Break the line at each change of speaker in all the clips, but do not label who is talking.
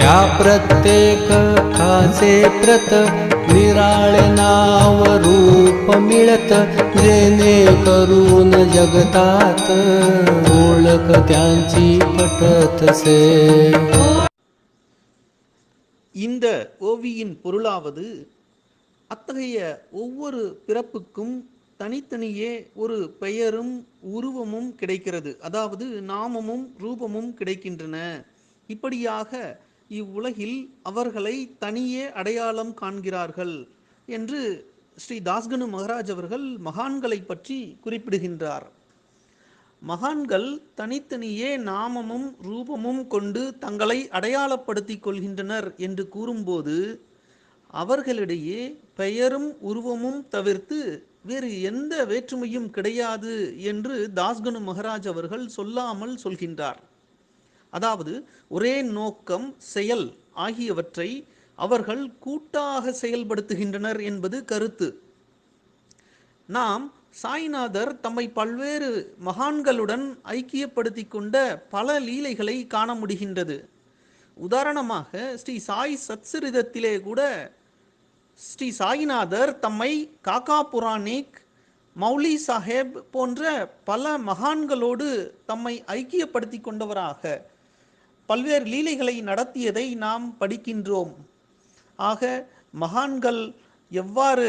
त्या प्रत्येक खाचे प्रत निराळे नाव रूप मिळत जेणे करून जगतात ओळख त्यांची पटतसे
இந்த ஓவியின் பொருளாவது அத்தகைய ஒவ்வொரு பிறப்புக்கும் தனித்தனியே ஒரு பெயரும் உருவமும் கிடைக்கிறது அதாவது நாமமும் ரூபமும் கிடைக்கின்றன இப்படியாக இவ்வுலகில் அவர்களை தனியே அடையாளம் காண்கிறார்கள் என்று ஸ்ரீ தாஸ்கனு மகராஜ் அவர்கள் மகான்களை பற்றி குறிப்பிடுகின்றார். மகான்கள் தனித்தனியே நாமமும் ரூபமும் கொண்டு தங்களை அடையாளப்படுத்திக் கொள்கின்றனர் என்று கூறும்போது அவர்களிடையே பெயரும் உருவமும் தவிர்த்து வேறு எந்த வேற்றுமையும் கிடையாது என்று தாஸ்கனு மகராஜ் அவர்கள் சொல்லாமல் சொல்கின்றார். அதாவது ஒரே நோக்கம் செயல் ஆகியவற்றை அவர்கள் கூட்டாக செயல்படுத்துகின்றனர் என்பது கருத்து. நாம் சாய்நாதர் தம்மை பல்வேறு மகான்களுடன் ஐக்கியப்படுத்தி கொண்ட பல லீலைகளை காண முடிகின்றது. உதாரணமாக ஸ்ரீ சாய் சத்சரிதத்திலே கூட ஸ்ரீ சாய்நாதர் தம்மை காக்கா புராணிக் மௌலி சாஹேப் போன்ற பல மகான்களோடு தம்மை ஐக்கியப்படுத்தி கொண்டவராக பல்வேறு லீலைகளை நடத்தியதை நாம் படிக்கின்றோம். ஆக மகான்கள் எவ்வாறு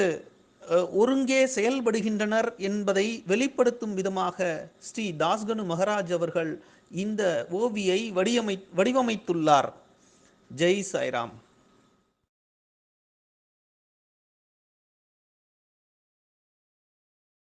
ஒருங்கே செயல்படுகின்றனர் என்பதை வெளிப்படுத்தும் விதமாக ஸ்ரீ தாஸ்கனு மகராஜ் அவர்கள் இந்த ஓவியை வடிவமை வடிவமைத்துள்ளார். ஜெய் சாய்ராம்.